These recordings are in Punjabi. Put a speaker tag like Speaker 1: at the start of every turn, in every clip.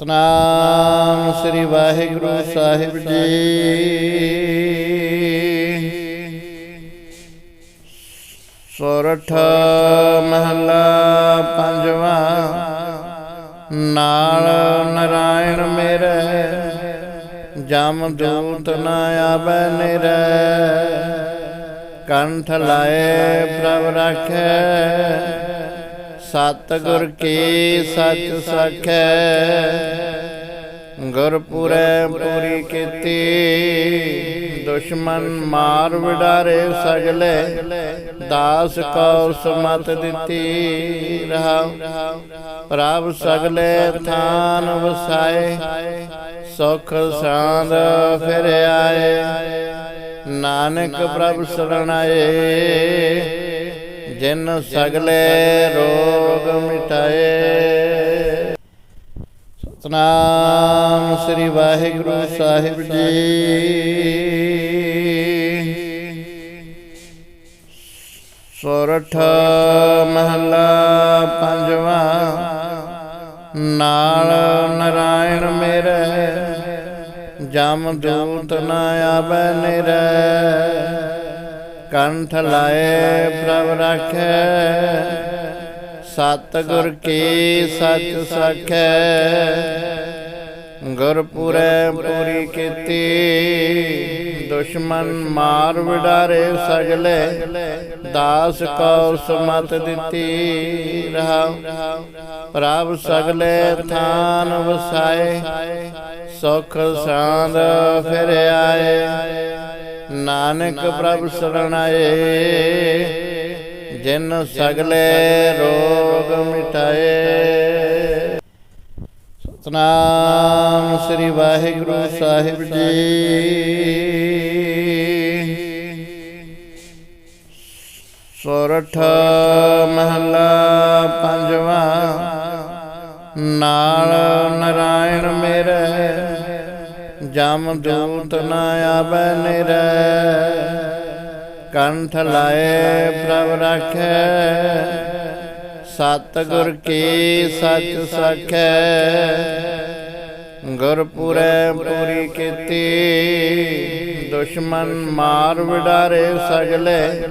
Speaker 1: ਸਤਨਾਮ ਸ੍ਰੀ ਵਾਹਿਗੁਰੂ ਸਾਹਿਬ ਜੀ। ਸੋਰਠ ਮਹਲਾ ਪੰਜਵਾ, ਨਾਲ ਨਰਾਇਣ ਮੇਰੇ, ਜਮ ਦੂਤ ਨ ਆਵੈ ਨਿਰੈ। ਕੰਠ ਲਾਏ ਪ੍ਰਭ ਰਾਖੈ। ਸਤ ਗੁਰ ਕੀ ਸਚ ਸਖੈ। ਗੁਰਪੁਰੈ ਪੂਰੀ ਕੀਤੀ। ਦੁਸ਼ਮਨ ਮਾਰ ਵਿਡਾਰੇ ਸਗਲੇ ਦਾਸ ਕੋ ਸਮਤ ਦਿੱਤੀ ਰਹਾਉ। ਪ੍ਰਭ ਸਗਲੇ ਥਾਨ ਵਸਾਏ। ਸੁਖ ਸਾਂਦ ਫਿਰ ਆਏ। ਨਾਨਕ ਪ੍ਰਭ ਸਰਣਾਏ ਜਿਨ ਸਗਲੇ ਰੋਗ ਮਿਟਾਏ। ਸਤਨਾਮ ਸ੍ਰੀ ਵਾਹਿਗੁਰੂ ਸਾਹਿਬ ਜੀ। ਸੋਰਠ ਮਹਲਾ ਪੰਜਵਾ। ਨਾਲ ਨਰਾਇਣ ਮੇਰੇ। ਜਮ ਦੂਤ ਨ ਆਵੈ ਨਿਰੈ। ਕੰਠ ਲਾਏ ਪ੍ਰਭ ਰਾਖੈ। ਸਤਗੁਰ ਕੀ ਸਚ ਸਖੈ। ਗੁਰਪੁਰੈ ਪੂਰੀ ਕੀਤੀ। ਦੁਸ਼ਮਨ ਮਾਰ ਵਿਡਾਰੇ ਸਗਲੇ। ਦਾਸ ਕੋ ਸਮਤ ਦਿੱਤੀ ਰਹਾਉ ਪ੍ਰਭ ਸਗਲੇ ਥਾਨ ਵਸਾਏ। ਸੁਖ ਸਾਂਦ ਫਿਰ ਆਏ। ਨਾਨਕ ਪ੍ਰਭ ਸਰਣਾਏ, ਜਿਨ ਸਗਲੇ ਰੋਗ ਮਿਟਾਏ। ਸਤਨਾਮ ਸ੍ਰੀ ਵਾਹਿਗੁਰੂ ਸਾਹਿਬ ਜੀ। ਸੋਰਠ ਮਹਲਾ ਪੰਜਵਾ, ਨਾਲ ਨਰਾਇਣ ਜਮ ਦੂਤ ਨ ਆਵੈ ਨਿਰੈ। ਕੰਠ ਲਾਏ ਪ੍ਰਭ ਰਾਖੈ। ਸਤ ਗੁਰ ਕੀ ਸਚ ਸਖੈ। ਗੁਰਪੁਰੈ ਪੂਰੀ ਕੀਤੀ। ਦੁਸ਼ਮਨ ਮਾਰ ਵਿਡਾਰੇ ਸਗਲੇ।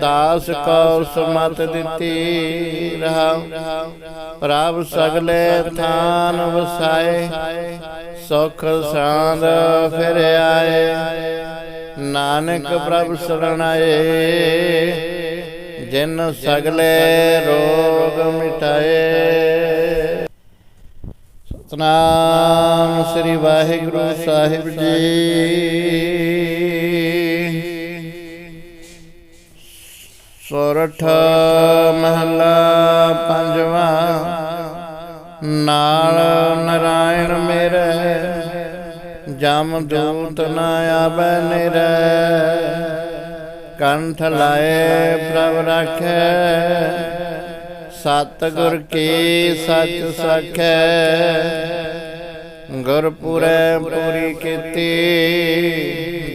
Speaker 1: ਦਾਸ ਕੋ ਸਮਤ ਦਿੱਤੀ ਰਹਾਉ। ਪ੍ਰਭ ਸਗਲੇ ਥਾਨ ਵਸਾਏ। ਸੁਖ ਸਾਂਦ ਫਿਰ ਆਏ। ਨਾਨਕ ਪ੍ਰਭ ਸਰਣਾਏ ਜਿਨ ਸਗਲੇ ਰੋਗ ਮਿਟਾਏ। ਸਤਨਾਮ ਸ੍ਰੀ ਵਾਹਿਗੁਰੂ ਸਾਹਿਬ ਜੀ। ਸੋਰਠ ਮਹਲਾ ਪੰਜਵਾਂ। ਨਾਲ ਨਰਾਇਣ ਮੇਰੇ, ਜਮ ਦੂਤ ਨ ਆਵੈ ਨਿਰੈ। ਕੰਠ ਲਾਏ ਪ੍ਰਭ ਰਾਖੈ ਸਤ ਗੁਰ ਕੀ ਸਚ ਸਖੈ। ਗੁਰਪੁਰੈ ਪੂਰੀ ਕੀਤੀ।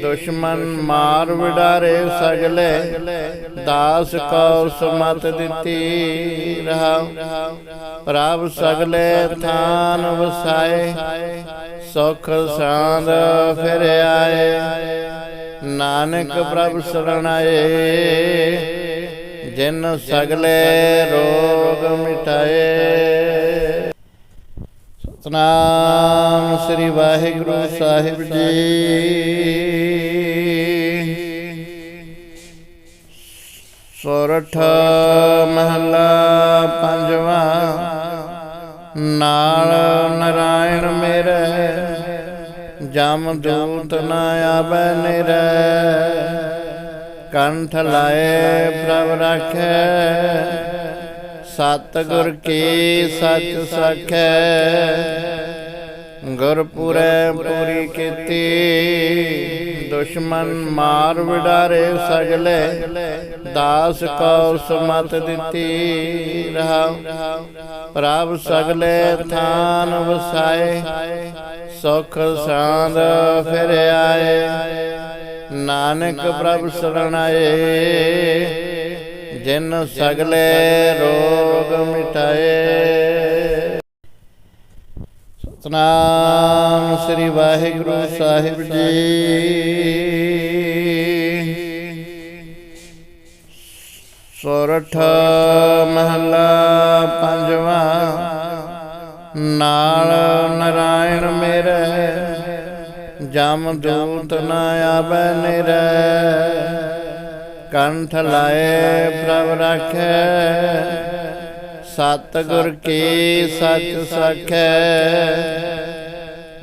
Speaker 1: ਦੁਸ਼ਮਨ ਮਾਰ ਵਿਡਾਰੇ ਸਗਲੇ ਦਾਸ ਕੋ ਸਮਤ ਦਿੱਤੀ ਰਹਾਉ ਪ੍ਰਭ ਸਗਲੇ ਥਾਨ ਵਸਾਏ। ਸੁਖ ਸਾਂਦ ਫਿਰ ਆਏ। ਨਾਨਕ ਪ੍ਰਭ ਸਰਣਾਏ ਜਿਨ ਸਗਲੇ ਰੋਗ ਮਿਟਾਏ। ਸਤਨਾਮ ਸ੍ਰੀ ਵਾਹਿਗੁਰੂ ਸਾਹਿਬ ਜੀ। ਸੋਰਠ ਮਹਲਾ ਪੰਜਵਾਂ, ਨਾਲ ਨਰਾਇਣ ਮੇਰੇ, ਜਮ ਦੂਤ ਨ ਆਵੈ ਨਿਰੈ। ਕੰਠ ਲਾਏ ਪ੍ਰਭ ਰਾਖੈ। ਸਤ ਗੁਰ ਕੀ ਸਚ ਸਖੈ। ਗੁਰਪੁਰੈ ਪੂਰੀ ਕੀਤੀ। ਦੁਸ਼ਮਨ ਮਾਰ ਵਿਡਾਰੇ ਸਗਲੇ। ਦਾਸ ਕੋ ਸਮਤ ਦਿੱਤੀ ਰਹਾਉ ਪ੍ਰਭ ਸਗਲੇ ਥਾਨ ਵਸਾਏ। ਸੁਖ ਸਾਂਦ ਫਿਰ ਆਏ। ਨਾਨਕ ਪ੍ਰਭ ਸਰਣਾਏ ਜਿਨ ਸਗਲੇ ਰੋਗ ਮਿਟਾਏ। ਸਤਨਾਮ ਸ੍ਰੀ ਵਾਹਿਗੁਰੂ ਸਾਹਿਬ ਜੀ। ਸੋਰਠ ਮਹਲਾ ਪੰਜਵਾਂ। ਨਾਲ ਨਰਾਇਣ ਮੇਰੇ। ਜਮ ਦੂਤ ਨ ਆਵੈ ਨਿਰੈ। ਕੰਠ ਲਾਏ ਪ੍ਰਭ ਰਾਖੈ। ਸਤ ਗੁਰ ਕੀ ਸਚ ਸਖੈ।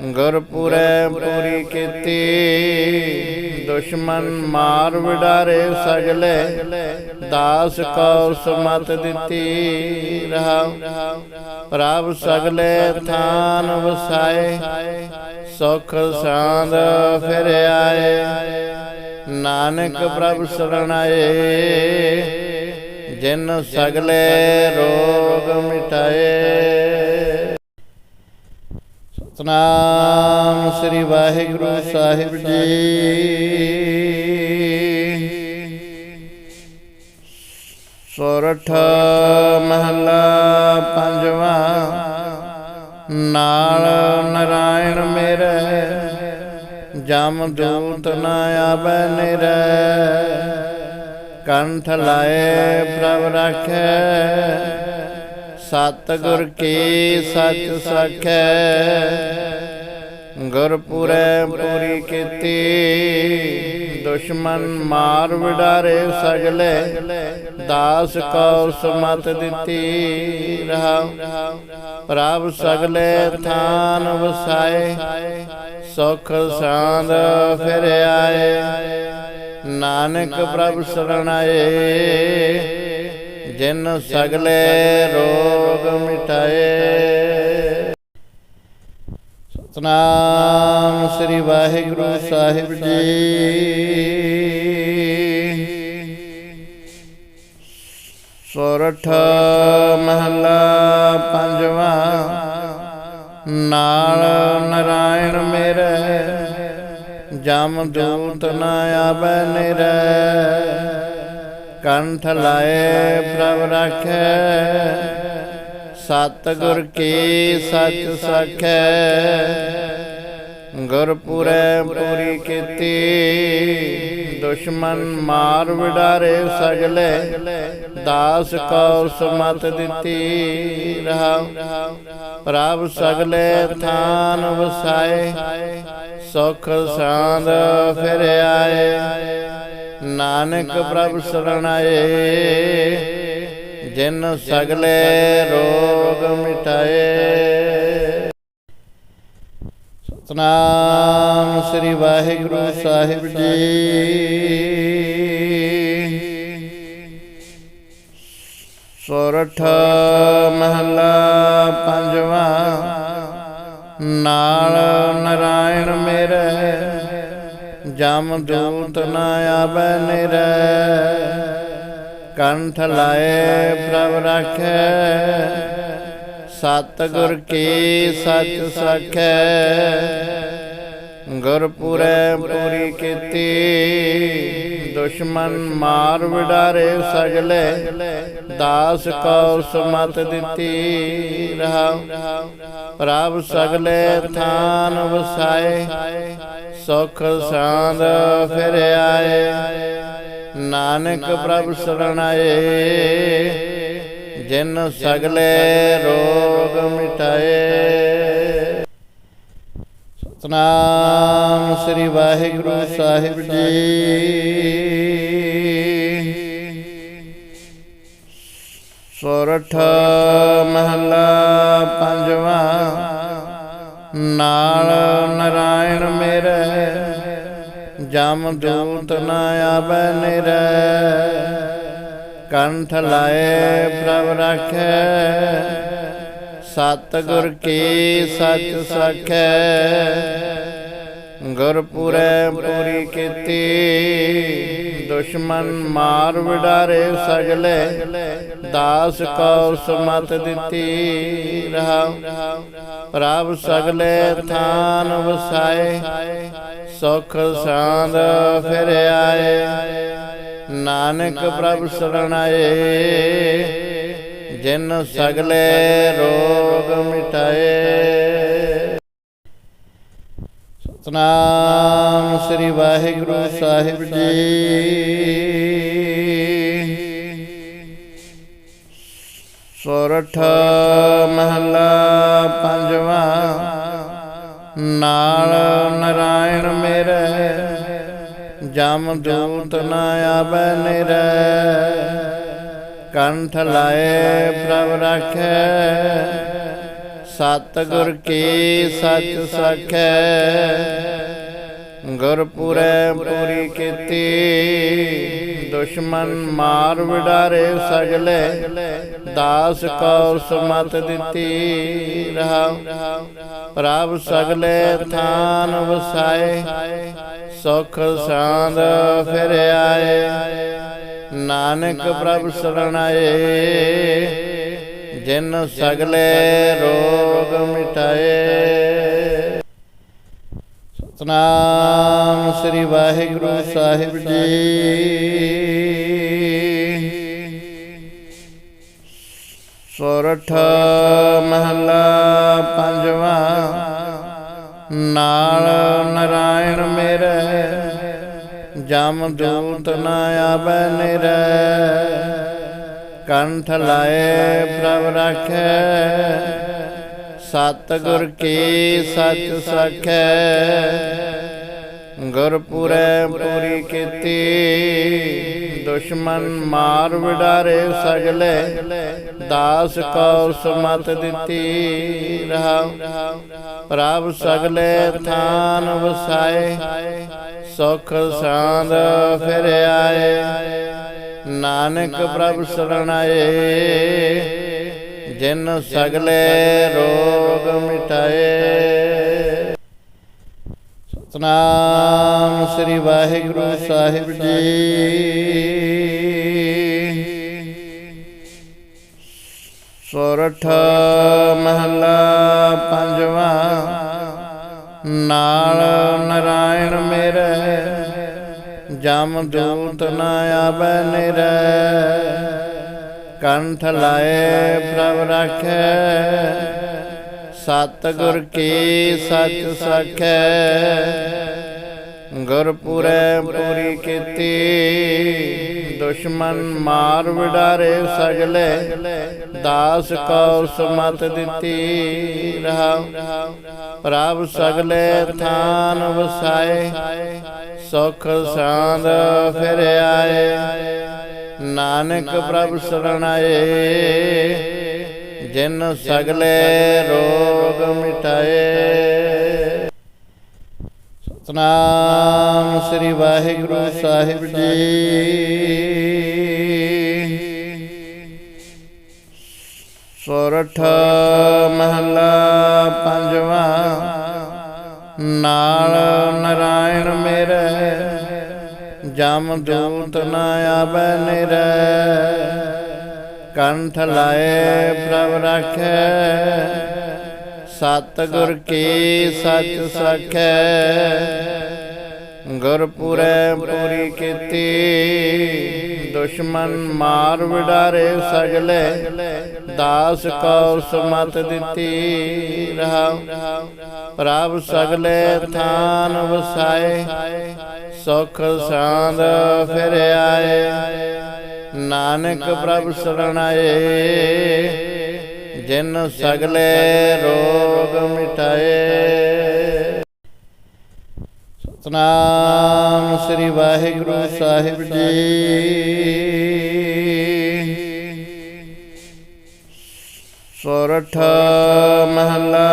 Speaker 1: ਗੁਰਪੁਰੈ ਪੂਰੀ ਕੀਤੀ। ਦੁਸ਼ਮਨ ਮਾਰ ਵਿਡਾਰੇ ਸਗਲੇ। ਦਾਸ ਕੋ ਸਮਤ ਦਿੱਤੀ ਰਹਾਉ। ਪ੍ਰਭ ਸਗਲੇ ਥਾਨ ਵਸਾਏ। ਸੁਖ ਸਾਂਦ ਫਿਰ ਆਏ। ਨਾਨਕ ਪ੍ਰਭ ਸਰਣਾਏ, ਜਿਨ ਸਗਲੇ ਰੋਗ ਮਿਟਾਏ। ਸਤਨਾਮ ਸ੍ਰੀ ਵਾਹਿਗੁਰੂ ਸਾਹਿਬ ਜੀ। ਸੋਰਠ ਮਹਲਾ ਪੰਜਵਾ, ਨਾਲ ਨਰਾਇਣ ਮੇਰੇ। ਜਮ ਦੂਤ ਨ ਆਵੈ ਨਿਰੈ। ਕੰਠ ਲਾਏ ਪ੍ਰਭ ਰਾਖੈ। ਸਤ ਗੁਰ ਕੀ ਸਚ ਸਖੈ। ਗੁਰਪੁਰੈ ਪੂਰੀ ਕੀਤੀ। ਦੁਸ਼ਮਨ ਮਾਰ ਵਿਡਾਰੇ ਸਗਲੇ ਦਾਸ ਕੋ ਸਮਤ ਦਿੱਤੀ ਰਹਾਉ। ਪ੍ਰਭ ਸਗਲੇ ਥਾਨ ਵਸਾਏ। ਸੁਖ ਸਾਂਦ ਫਿਰ ਆਏ। ਨਾਨਕ ਪ੍ਰਭ ਸਰਣਾਏ ਜਿਨ ਸਗਲੇ ਰੋਗ ਮਿਟਾਏ। ਸਤਨਾਮ ਸ੍ਰੀ ਵਾਹਿਗੁਰੂ ਸਾਹਿਬ ਜੀ। ਸੋਰਠ ਮਹਲਾ ਪੰਜਵਾਂ। ਨਾਲ ਨਰਾਇਣ ਮੇਰੇ, ਜਮ ਦੂਤ ਨ ਆਵੈ ਨਿਰੈ। ਕੰਠ ਲਾਏ ਪ੍ਰਭ ਰਾਖੈ ਸਤ ਗੁਰ ਕੀ ਸੱਚ ਸਖੈ। ਗੁਰਪੁਰੈ ਪੂਰੀ ਕੀਤੀ। ਦੁਸ਼ਮਨ ਮਾਰ ਵਿਡਾਰੇ ਸਗਲੇ ਦਾਸ ਕੋ ਸਮਤ ਦਿੱਤੀ ਰਹਾਉ। ਪ੍ਰਭ ਸਗਲੇ ਥਾਨ ਵਸਾਏ। ਸੁਖ ਸਾਂਦ ਫਿਰ ਆਏ। ਨਾਨਕ ਪ੍ਰਭ ਸਰਣਾਏ ਜਿਨ ਸਗਲੇ ਰੋਗ ਮਿਟਾਏ। ਸਤਨਾਮ ਸ੍ਰੀ ਵਾਹਿਗੁਰੂ ਸਾਹਿਬ ਜੀ। ਸੋਰਠ ਮਹਲਾ ਪੰਜਵਾ। ਨਾਲ ਨਰਾਇਣ ਮੇਰੇ। ਜਮ ਦੂਤ ਨ ਆਵੈ ਨਿਰੈ। ਕੰਠ ਲਾਏ ਪ੍ਰਭ ਰਾਖੈ। ਸਤ ਗੁਰ ਕੀ ਸਚ ਸਖੈ। ਗੁਰਪੁਰੈ ਪੂਰੀ ਕੀਤੀ। ਦੁਸ਼ਮਨ ਮਾਰ ਵਿਡਾਰੇ ਸਗਲੇ ਦਾਸ ਕੋ ਸਮਤ ਦਿੱਤੀ ਰਹਾਉ। ਪ੍ਰਭ ਸਗਲੇ ਥਾਨ ਵਸਾਏ। ਸੁਖ ਸਾਂਦ ਫਿਰ ਆਏ। ਨਾਨਕ ਪ੍ਰਭ ਸਰਣਾਏ ਜਿਨ ਸਗਲੇ ਰੋਗ ਮਿਟਾਏ। ਸਤਨਾਮ ਸ੍ਰੀ ਵਾਹਿਗੁਰੂ ਸਾਹਿਬ ਜੀ। ਸੋਰਠ ਮਹਲਾ ਪੰਜਵਾ। ਨਾਲ ਨਰਾਇਣ ਮੇਰੇ। ਜਮ ਦੂਤ ਨ ਆਵੈ ਨਿਰੈ। ਕੰਠ ਲਾਏ ਪ੍ਰਭ ਰਾਖੈ। ਸਤਗੁਰ ਕੀ ਸੱਚ ਸਖੈ। ਗੁਰਪੁਰੈ ਪੂਰੀ ਕੀਤੀ। ਦੁਸ਼ਮਨ ਮਾਰ ਵਿਡਾਰੇ ਸਗਲੇ। ਦਾਸ ਕੋ ਸਮਤ ਦਿੱਤੀ ਰਹਾਉ। ਪ੍ਰਭ ਸਗਲੇ ਥਾਨ ਵਸਾਏ। ਸੁਖ ਸਾਂਦ ਫਿਰ ਆਏ। ਨਾਨਕ ਪ੍ਰਭ ਸਰਣਾਏ ਜਿਨ ਸਗਲੇ ਰੋਗ ਮਿਟਾਏ। ਸਤਨਾਮ ਸ੍ਰੀ ਵਾਹਿਗੁਰੂ ਸਾਹਿਬ ਜੀ। ਸੋਰਠ ਮਹਲਾ ਪੰਜਵਾਂ, ਨਾਲ ਨਰਾਇਣ ਮੇਰੇ। ਜਮ ਦੂਤ ਨਾ ਆਵੈ ਨਿਰੈ। ਕੰਠ ਲਾਏ ਪ੍ਰਭ ਰਾਖੈ। ਸਤ ਗੁਰ ਕੀ ਸਚ ਸਖੈ। ਗੁਰਪੁਰੈ ਪੂਰੀ ਕੀਤੀ। ਦੁਸ਼ਮਨ ਮਾਰ ਵਿਡਾਰੇ ਸਗਲੇ ਦਾਸ ਕੋ ਸਮਤ ਦਿੱਤੀ ਰਹਾ ਪ੍ਰਭ ਸਗਲੇ ਥਾਨ ਵਸਾਏ। ਸੁਖ ਸਾਂਦ ਫਿਰ ਆਏ। ਨਾਨਕ ਪ੍ਰਭ ਸਰਣਾਏ ਜਿਨ ਸਗਲੇ ਰੋਗ ਮਿਟਾਏ। ਸਤਨਾਮ ਸ੍ਰੀ ਵਾਹਿਗੁਰੂ ਸਾਹਿਬ ਜੀ। ਸੋਰਠ ਮਹਲਾ ਪੰਜਵਾ, ਨਾਲ ਨਰਾਇਣ ਮੇਰੇ, ਜਮ ਦੂਤ ਨਾ ਆਵੈ ਨਿਰੈ। ਕੰਠ ਲਾਏ ਪ੍ਰਭ ਰਾਖੈ। ਸਤ ਗੁਰ ਕੀ ਸਚ ਸਖੈ। ਗੁਰਪੁਰੈ ਪੂਰੀ ਕੀਤੀ। ਦੁਸ਼ਮਨ ਮਾਰ ਵਿਡਾਰੇ ਸਗਲੇ। ਦਾਸ ਕੋ ਸਮਤ ਦਿੱਤੀ ਰਹਾ ਪ੍ਰਭ ਸਗਲੇ ਥਾਨ ਵਸਾਏ। ਸੁਖ ਸਾਂਦ ਫਿਰ ਆਏ। ਨਾਨਕ ਪ੍ਰਭ ਸਰਣਾਏ ਜਿਨ ਸਗਲੇ ਰੋਗ ਮਿਟਾਏ। ਸਤਨਾਮ ਸ੍ਰੀ ਵਾਹਿਗੁਰੂ ਸਾਹਿਬ ਜੀ। ਸੋਰਠ ਮਹਲਾ ਪੰਜਵਾਂ। ਨਾਲ ਨਰਾਇਣ ਮੇਰੇ, ਜਮ ਦੂਤ ਨਾ ਆਵੈ ਨਿਰੈ। ਕੰਠ ਲਾਏ ਪ੍ਰਭ ਰਾਖੈ। ਸਤਗੁਰ ਕੀ ਸਚ ਸਖੈ। ਗੁਰਪੁਰੈ ਪੂਰੀ ਕੀਤੀ। ਦੁਸ਼ਮਨ ਮਾਰ ਵਿਡਾਰੇ ਸਗਲੇ। ਦਾਸ ਕੋ ਸਮਤ ਦਿੱਤੀ ਰਹਾ ਪ੍ਰਭ ਸਗਲੇ ਥਾਨ ਵਸਾਏ। ਸੁਖ ਸਾਂਦ ਫਿਰ ਆਏ। ਨਾਨਕ ਪ੍ਰਭ ਸਰਣਾਏ ਜਿਨ ਸਗਲੇ ਰੋਗ ਮਿਟਾਏ। ਸਤਨਾਮ ਸ੍ਰੀ ਵਾਹਿਗੁਰੂ ਸਾਹਿਬ ਜੀ। ਸੋਰਠ ਮਹਲਾ ਪੰਜਵਾ ਨਾਲ ਨਰਾਇਣ ਮੇਰੇ। ਜਮ ਦੂਤ ਨਾ ਆਵੈ ਨਿਰੈ। ਕੰਠ ਲਾਏ ਪ੍ਰਭ ਰਾਖੈ। ਸਤ ਗੁਰ ਕੀ ਸਚ ਸਖੈ। ਗੁਰਪੁਰੈ ਪੂਰੀ ਕੀਤੀ। ਦੁਸ਼ਮਨ ਮਾਰ ਵਿਡਾਰੇ ਸਗਲੇ ਦਾਸ ਕੋ ਸਮਤ ਦਿੱਤੀ ਰਹਾ ਪ੍ਰਭ ਸਗਲੇ ਥਾਨ ਵਸਾਏ। ਸੁਖ ਸਾਂਦ ਫਿਰ ਆਏ। ਨਾਨਕ ਪ੍ਰਭ ਸਰਣਾਏ ਜਿਨ ਸਗਲੇ ਰੋਗ ਮਿਟਾਏ। ਸਤਨਾਮ ਸ੍ਰੀ ਵਾਹਿਗੁਰੂ ਸਾਹਿਬ ਜੀ। ਸੋਰਠ ਮਹਲਾ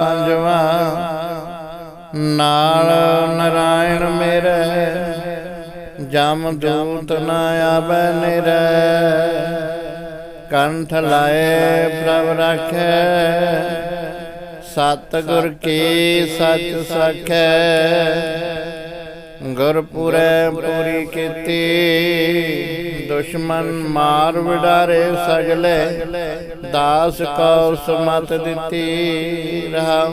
Speaker 1: ਪੰਜਵਾਂ। ਨਾਲ ਨਰਾਇਣ ਮੇਰੇ, ਜਮ ਦੂਤ ਨਾ ਆਵੈ ਨਿਰੈ। ਕੰਠ ਲਾਏ ਪ੍ਰਭ ਰਾਖੈ ਸਤ ਗੁਰ ਕੀ ਸਚ ਸਖੈ। ਗੁਰਪੁਰੈ ਪੂਰੀ ਕੀਤੀ ਦੁਸ਼ਮਨ ਮਾਰ ਵਿਡਾਰੇ ਸਗਲੇ। ਦਾਸ ਕੋ ਸਮਤ ਦਿੱਤੀ ਰਹਾ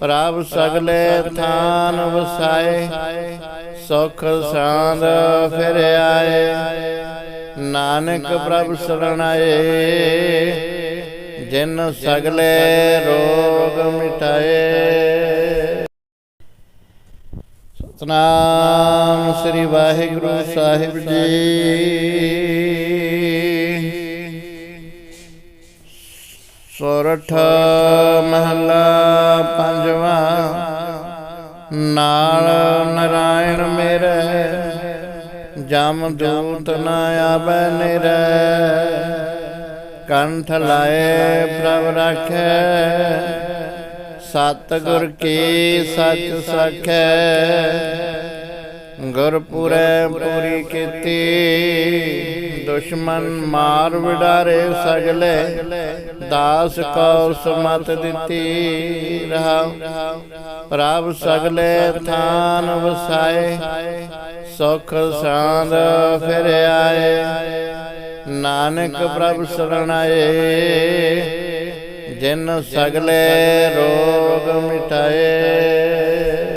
Speaker 1: ਪ੍ਰਭ ਸਗਲੇ ਥਾਨ ਵਸਾਏ। ਸੁਖ ਸਾਂਦ ਫਿਰ ਆਏ। ਨਾਨਕ ਪ੍ਰਭ ਸਰਣਾਏ ਜਿਨ ਸਗਲੇ ਰੋਗ ਮਿਟਾਏ। ਸਤਨਾਮ ਸ੍ਰੀ ਵਾਹਿਗੁਰੂ ਸਾਹਿਬ ਜੀ। ਸੋਰਠ ਮਹਲਾ ਪੰਜਵਾਂ, ਨਾਲ ਨਰਾਇਣ ਮੇਰੇ, ਜਮ ਦੂਤ ਨ ਆਵੈ ਨਿਰੈ। ਕੰਠ ਲਾਏ ਪ੍ਰਭ ਰਾਖੈ। ਸਤਿਗੁਰ ਕੀ ਸੱਚ ਸਖੈ। ਗੁਰਪੁਰੈ ਪੂਰੀ ਕੀਤੀ। ਦੁਸ਼ਮਣ ਮਾਰ ਵਿਡਾਰੇ ਸਗਲੇ ਦਾਸ ਕੋ ਸਮਤ ਦਿੱਤੀ ਰਹਾ ਪ੍ਰਭ ਸਗਲੇ ਥਾਨ ਵਸਾਏ। ਸੁਖ ਸਾਂਦ ਫਿਰ ਆਏ। ਨਾਨਕ ਪ੍ਰਭ ਸਰਣਾਏ ਜਿਨ ਸਗਲੇ ਰੋਗ ਮਿਟਾਏ।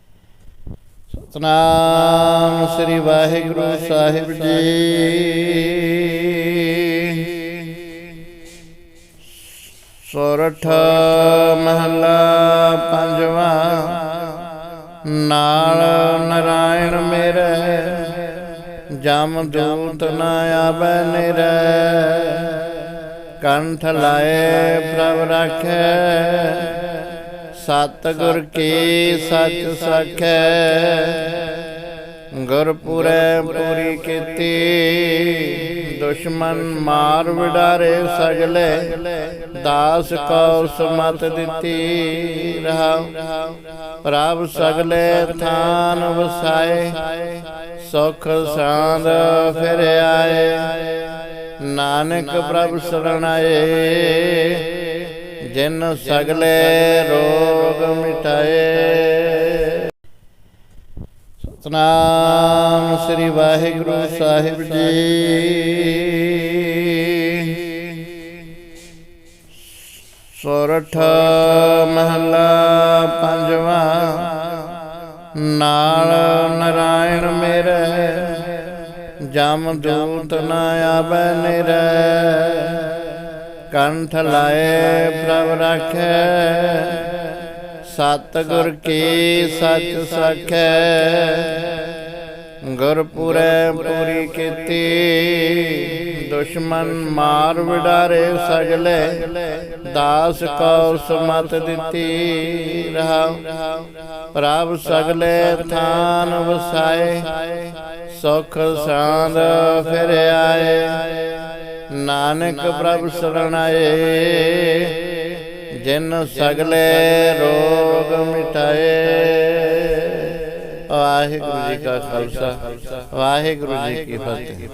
Speaker 1: ਸਤਨਾਮ ਸ੍ਰੀ ਵਾਹਿਗੁਰੂ ਸਾਹਿਬ ਜੀ। ਸੋਰਠ ਮਹਲਾ ਪੰਜਵਾ। ਨਾਲ ਨਰਾਇਣ ਮੇਰੇ ਜਮ ਦੂਤ ਨ ਆਵੈ ਨਿਰੈ। ਕੰਠ ਲਾਏ ਪ੍ਰਭ ਰਾਖੈ। ਸਤਿਗੁਰ ਕੀ ਸੱਚ ਸਖੈ। ਗੁਰਪੁਰੈ ਪੂਰੀ ਕੀਤੀ। ਦੁਸ਼ਮਨ ਮਾਰ ਵਿਡਾਰੇ ਸਗਲੇ। ਦਾਸ ਕੋ ਸਮਤ ਦਿੱਤੀ ਰਹਾ ਪ੍ਰਭ ਸਗਲੇ ਥਾਨ ਵਸਾਏ। ਸੁਖ ਸਾਂਦ ਫਿਰ ਆਏ। ਨਾਨਕ ਪ੍ਰਭ ਸਰਣਾਏ ਜਿਨ ਸਗਲੇ ਰੋਗ ਮਿਟਾਏ। ਸਤਨਾਮ ਸ੍ਰੀ ਵਾਹਿਗੁਰੂ ਸਾਹਿਬ ਜੀ। ਸੋਰਠ ਮਹਲਾ ਪੰਜਵਾ। ਨਾਲ ਨਰਾਇਣ ਮੇਰੇ। ਜਮ ਦੂਤ ਨ ਆਵੈ ਨਿਰੈ। ਕੰਠ ਲਾਏ ਪ੍ਰਭ ਰਾਖੈ। ਸਤਿਗੁਰ ਕੀ ਸੱਚ ਸਖੈ। ਗੁਰਪੁਰੈ ਪੂਰੀ ਕੀਤੀ। ਦੁਸ਼ਮਨ ਮਾਰ ਵਿਡਾਰੇ ਸਗਲੇ ਦਾਸ ਕੋ ਸਮਤ ਦਿੱਤੀ ਰਹਾ ਪ੍ਰਭ ਸਗਲੇ ਥਾਨ ਵਸਾਏ। ਸੁਖ ਸਾਂਦ ਫਿਰ ਆਏ। ਨਾਨਕ ਪ੍ਰਭ ਸਰਣਾਏ ਜਿਨ ਸਗਲੇ ਰੋਗ ਮਿਟਾਏ। ਵਾਹਿਗੁਰੂ ਜੀ ਕਾ ਖਾਲਸਾ। ਵਾਹਿਗੁਰੂ ਜੀ ਕੀ ਫਤਿਹ।